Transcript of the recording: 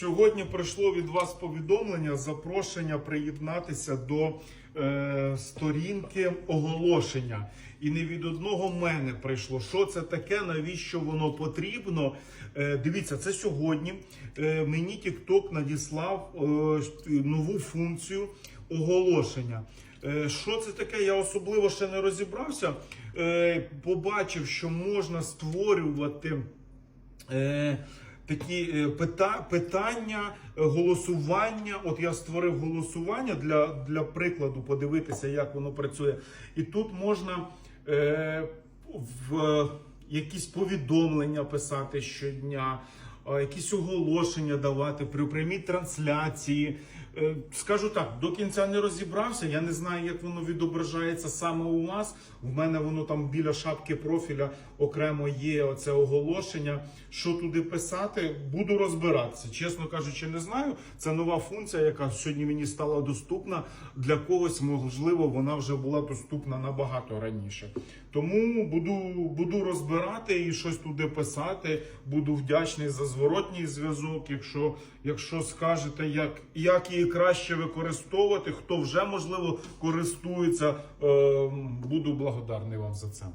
Сьогодні прийшло від вас повідомлення, запрошення приєднатися до е, сторінки оголошення. І не від одного мене прийшло. Що це таке? Навіщо воно потрібно? Е, дивіться, це сьогодні. Е, мені TikTok надіслав е, нову функцію оголошення. Е, Що це таке? Я особливо ще не розібрався. Е, Побачив, що можна створювати. Е, Такі е, пита, питання, е, голосування. От я створив голосування для, для прикладу, подивитися, як воно працює. І тут можна е, в е, якісь повідомлення писати щодня, е, якісь оголошення давати при прямій трансляції. Е, Скажу так, до кінця не розібрався. Я не знаю, як воно відображається саме у вас. В мене воно там біля шапки профіля окремо є оце оголошення. Що туди писати, буду розбиратися. Чесно кажучи, не знаю. Це нова функція, яка сьогодні мені стала доступна. Для когось, можливо, вона вже була доступна набагато раніше. Тому буду, буду розбирати і щось туди писати. Буду вдячний за зворотній зв'язок. Якщо, якщо скажете, як, як краще використовувати, хто вже можливо користується, е, буду благодарний вам за це.